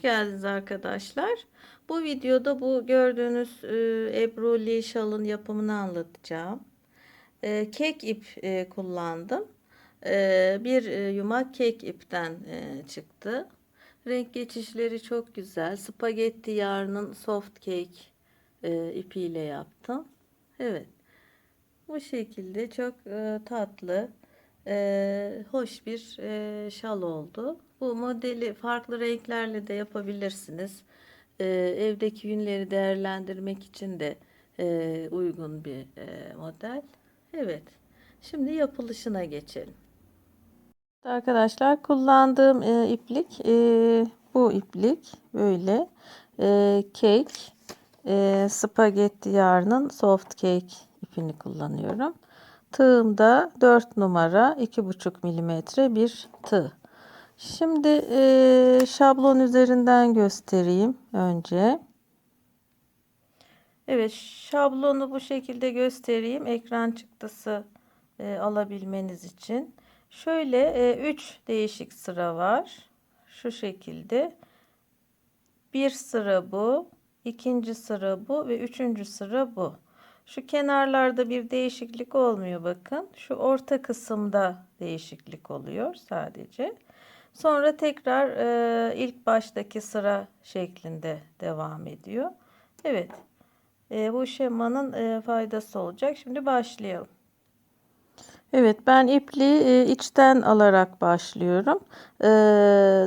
Hoş geldiniz arkadaşlar. Bu videoda bu gördüğünüz e, Ebruli şalın yapımını anlatacağım. E, kek ip e, kullandım. E, bir e, yumak kek ipten çıktı. Renk geçişleri çok güzel. Spagetti yarının soft cake ipiyle yaptım. Evet. Bu şekilde çok tatlı, hoş bir şal oldu. Bu modeli farklı renklerle de yapabilirsiniz. E, evdeki yünleri değerlendirmek için de e, uygun bir e, model. Evet. Şimdi yapılışına geçelim. Arkadaşlar kullandığım e, iplik e, bu iplik böyle e, cake e, spagetti yarının soft cake ipini kullanıyorum. Tığımda 4 numara 2,5 milimetre bir tığ. Şimdi e, şablon üzerinden göstereyim önce. Evet şablonu bu şekilde göstereyim. Ekran çıktısı e, alabilmeniz için. Şöyle 3 e, değişik sıra var. Şu şekilde. Bir sıra bu. ikinci sıra bu ve üçüncü sıra bu. Şu kenarlarda bir değişiklik olmuyor bakın. Şu orta kısımda değişiklik oluyor sadece. Sonra tekrar e, ilk baştaki sıra şeklinde devam ediyor. Evet. E, bu şemanın e, faydası olacak. Şimdi başlayalım. Evet ben ipliği e, içten alarak başlıyorum. E,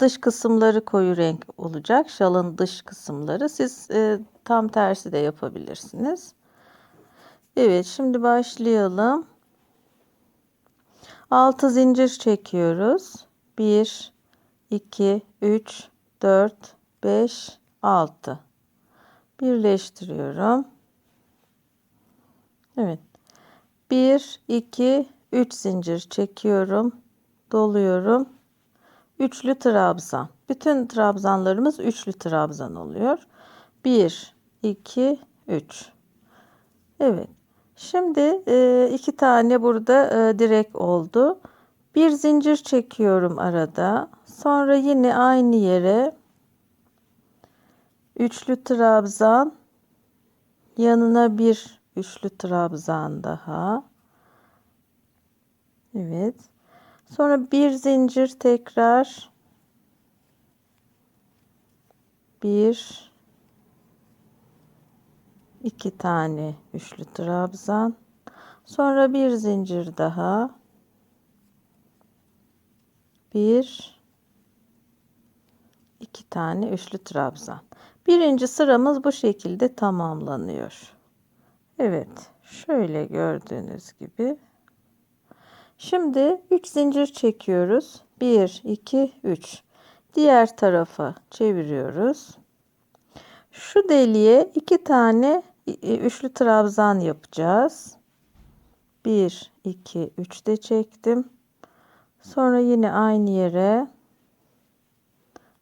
dış kısımları koyu renk olacak. Şalın dış kısımları. Siz e, tam tersi de yapabilirsiniz. Evet şimdi başlayalım. 6 zincir çekiyoruz. 1 2 3 4 5 6 birleştiriyorum. Evet. 1 2 3 zincir çekiyorum. Doluyorum. Üçlü trabzan. Bütün trabzanlarımız üçlü trabzan oluyor. 1 2 3 Evet. Şimdi e, iki tane burada e, direk oldu. Bir zincir çekiyorum arada. Sonra yine aynı yere üçlü trabzan yanına bir üçlü trabzan daha. Evet. Sonra bir zincir tekrar bir iki tane üçlü trabzan sonra bir zincir daha bir iki tane üçlü trabzan. Birinci sıramız bu şekilde tamamlanıyor. Evet şöyle gördüğünüz gibi. Şimdi 3 zincir çekiyoruz. 1 2 3 diğer tarafa çeviriyoruz. Şu deliğe iki tane üçlü trabzan yapacağız. 1 2 3 de çektim. Sonra yine aynı yere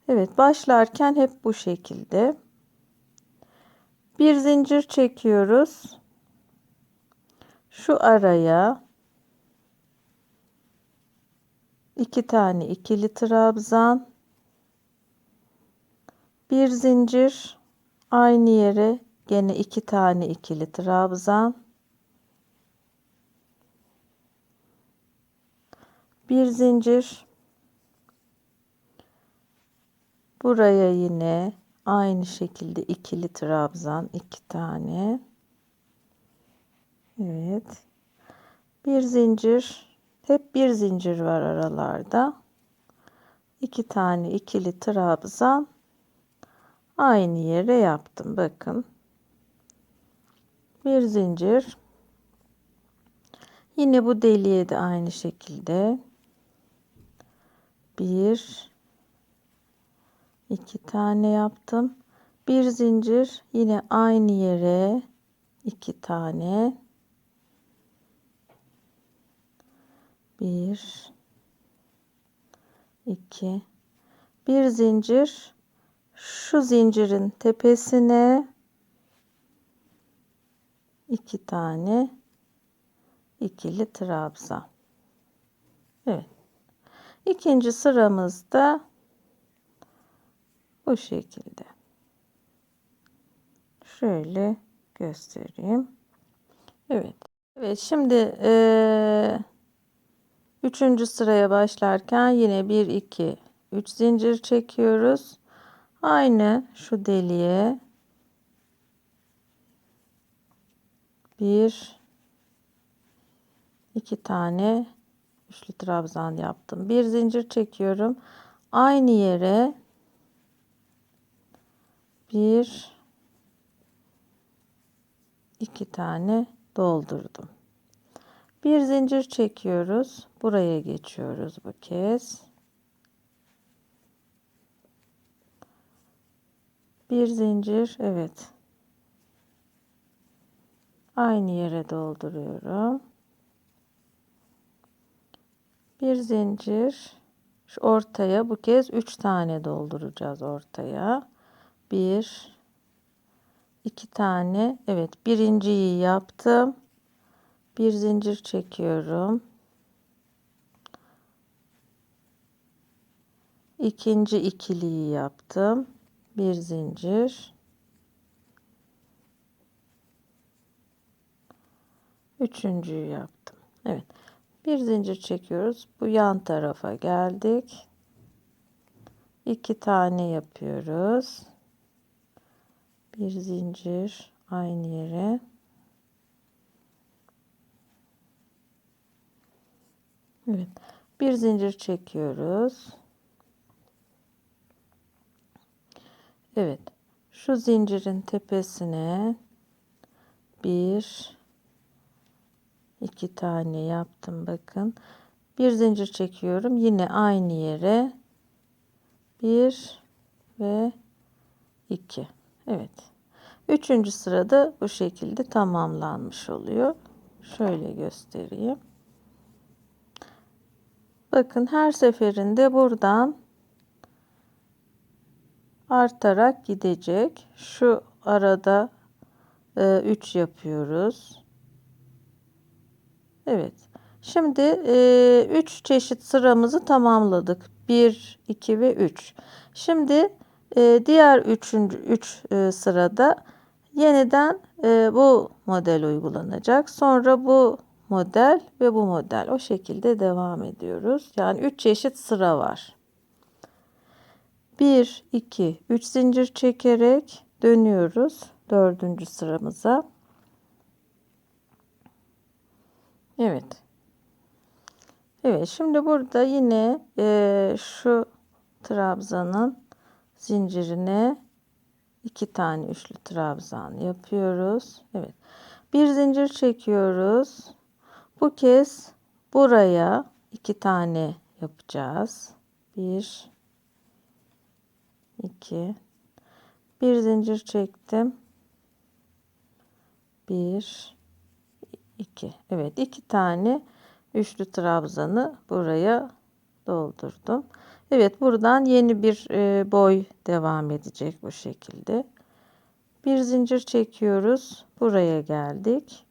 Evet başlarken hep bu şekilde. Bir zincir çekiyoruz. Şu araya iki tane ikili trabzan bir zincir aynı yere Gene iki tane ikili trabzan. Bir zincir. Buraya yine aynı şekilde ikili trabzan iki tane. Evet. Bir zincir. Hep bir zincir var aralarda. İki tane ikili trabzan aynı yere yaptım. Bakın bir zincir yine bu deliğe de aynı şekilde bir. İki tane yaptım. Bir zincir yine aynı yere iki tane. Bir. İki. Bir zincir şu zincirin tepesine iki tane ikili trabzan. Evet. İkinci sıramızda Bu şekilde. Şöyle göstereyim. Evet. Evet şimdi eee üçüncü sıraya başlarken yine 1 2 3 zincir çekiyoruz. Aynı şu deliğe bir iki tane üçlü trabzan yaptım. Bir zincir çekiyorum. Aynı yere bir iki tane doldurdum. Bir zincir çekiyoruz. Buraya geçiyoruz bu kez. Bir zincir, evet. Aynı yere dolduruyorum. Bir zincir, şu ortaya bu kez üç tane dolduracağız ortaya. Bir, iki tane, evet birinciyi yaptım. Bir zincir çekiyorum. İkinci ikiliyi yaptım bir zincir üçüncüyü yaptım Evet bir zincir çekiyoruz. Bu yan tarafa geldik. İki tane yapıyoruz. Bir zincir aynı yere. Evet. Bir zincir çekiyoruz. Evet. Şu zincirin tepesine bir iki tane yaptım bakın. Bir zincir çekiyorum. Yine aynı yere bir ve iki. Evet. Üçüncü sırada bu şekilde tamamlanmış oluyor. Şöyle göstereyim. Bakın her seferinde buradan artarak gidecek. Şu arada 3 e, yapıyoruz. Evet. Şimdi 3 e, çeşit sıramızı tamamladık. 1, 2 ve 3. Şimdi e, diğer 3. 3 e, sırada yeniden e, bu model uygulanacak. Sonra bu model ve bu model. O şekilde devam ediyoruz. Yani 3 çeşit sıra var. 1 2 3 zincir çekerek dönüyoruz dördüncü sıramıza Evet. Evet şimdi burada yine e, şu trabzanın zincirine iki tane üçlü trabzan yapıyoruz. Evet. Bir zincir çekiyoruz. Bu kez buraya iki tane yapacağız. Bir 2 bir zincir çektim. 1 2 evet iki tane üçlü trabzanı buraya doldurdum. Evet buradan yeni bir e, boy devam edecek bu şekilde. Bir zincir çekiyoruz. Buraya geldik.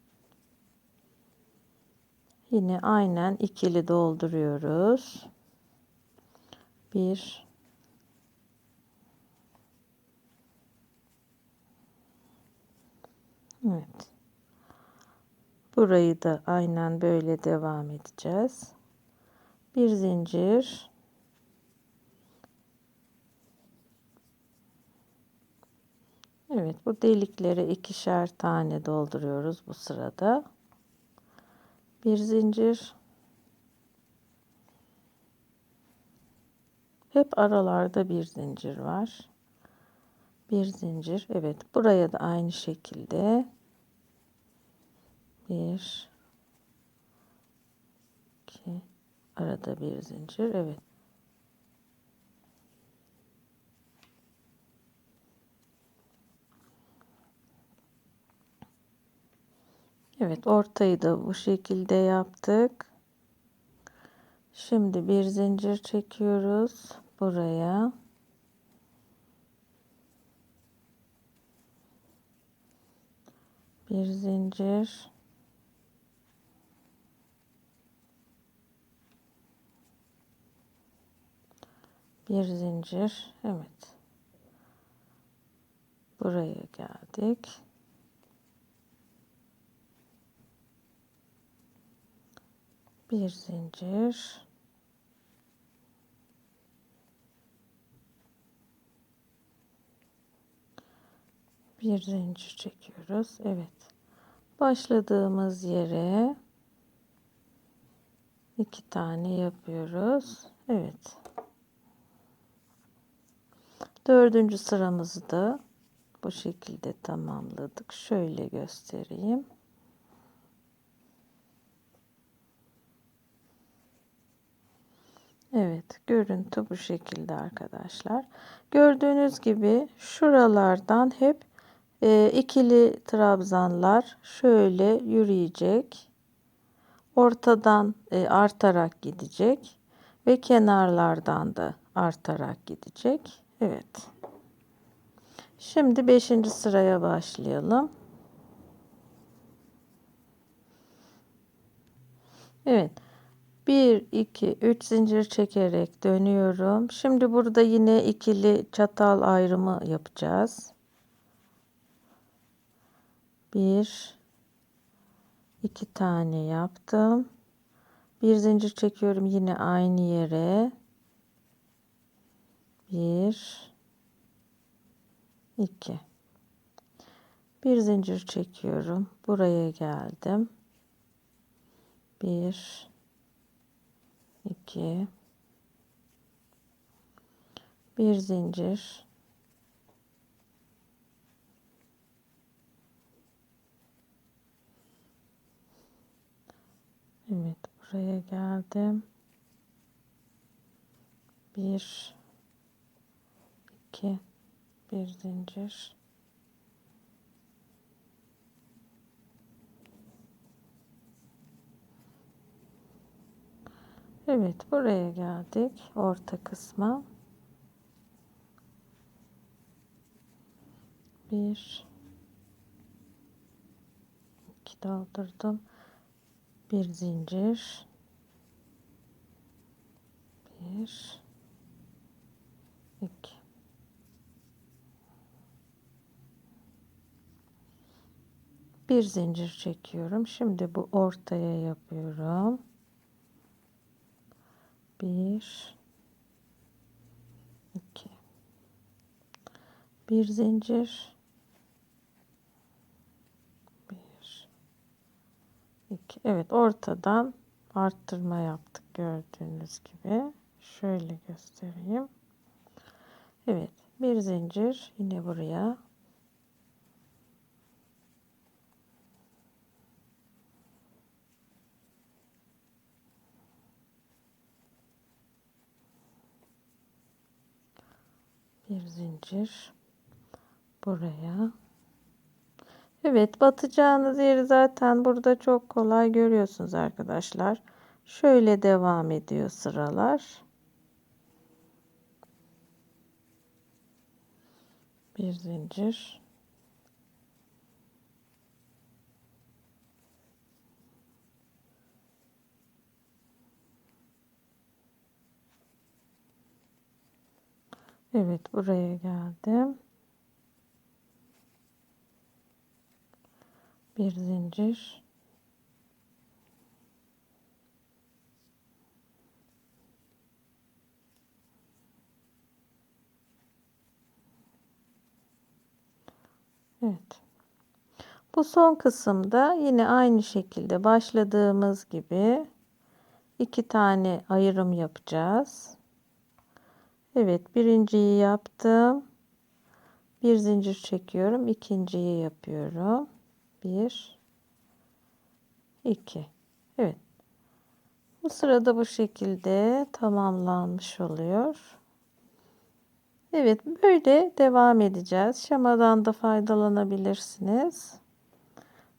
Yine aynen ikili dolduruyoruz. Bir. Evet. Burayı da aynen böyle devam edeceğiz. Bir zincir. Evet bu deliklere ikişer tane dolduruyoruz bu sırada. Bir zincir. Hep aralarda bir zincir var bir zincir evet buraya da aynı şekilde bir iki arada bir zincir evet Evet ortayı da bu şekilde yaptık. Şimdi bir zincir çekiyoruz buraya. bir zincir bir zincir evet buraya geldik. Bir zincir. Bir zincir çekiyoruz. Evet. Başladığımız yere iki tane yapıyoruz. Evet. Dördüncü sıramızı da bu şekilde tamamladık. Şöyle göstereyim. Evet, görüntü bu şekilde arkadaşlar. Gördüğünüz gibi şuralardan hep e, ikili trabzanlar şöyle yürüyecek. Ortadan e, artarak gidecek ve kenarlardan da artarak gidecek. Evet. Şimdi 5. sıraya başlayalım. Evet. 1 2 3 zincir çekerek dönüyorum. Şimdi burada yine ikili çatal ayrımı yapacağız. 1 2 tane yaptım. Bir zincir çekiyorum yine aynı yere. 1 2 bir zincir çekiyorum. Buraya geldim. 1 2 bir zincir. Evet buraya geldim. 1 2 bir zincir. Evet buraya geldik orta kısma. Bir. İki doldurdum. Bir zincir. Bir iki bir zincir çekiyorum. Şimdi bu ortaya yapıyorum. Bir, iki, bir zincir, bir, iki. Evet, ortadan arttırma yaptık gördüğünüz gibi. Şöyle göstereyim. Evet, bir zincir yine buraya bir zincir buraya. Evet batacağınız yeri zaten burada çok kolay görüyorsunuz arkadaşlar. Şöyle devam ediyor sıralar. Bir zincir Evet buraya geldim. Bir zincir. Evet. Bu son kısımda yine aynı şekilde başladığımız gibi iki tane ayrım yapacağız. Evet birinciyi yaptım. Bir zincir çekiyorum. ikinciyi yapıyorum. Bir, iki. Evet. Bu sırada bu şekilde tamamlanmış oluyor. Evet böyle devam edeceğiz. Şemadan da faydalanabilirsiniz.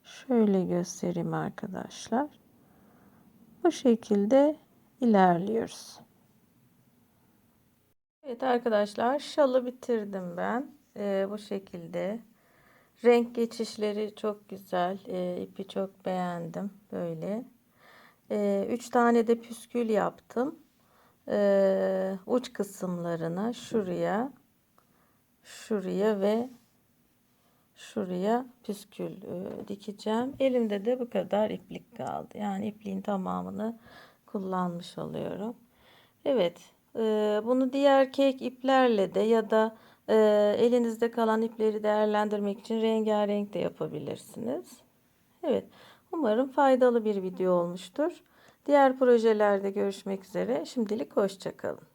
Şöyle göstereyim arkadaşlar. Bu şekilde ilerliyoruz. Evet arkadaşlar şalı bitirdim ben. Ee, bu şekilde. Renk geçişleri çok güzel. Ee, ipi çok beğendim. Böyle. Ee, üç tane de püskül yaptım. Ee, uç kısımlarına şuraya şuraya ve şuraya püskül e, dikeceğim. Elimde de bu kadar iplik kaldı. Yani ipliğin tamamını kullanmış oluyorum. Evet, e, bunu diğer kek iplerle de ya da e, elinizde kalan ipleri değerlendirmek için rengarenk de yapabilirsiniz. Evet, umarım faydalı bir video olmuştur. Diğer projelerde görüşmek üzere. Şimdilik hoşça kalın.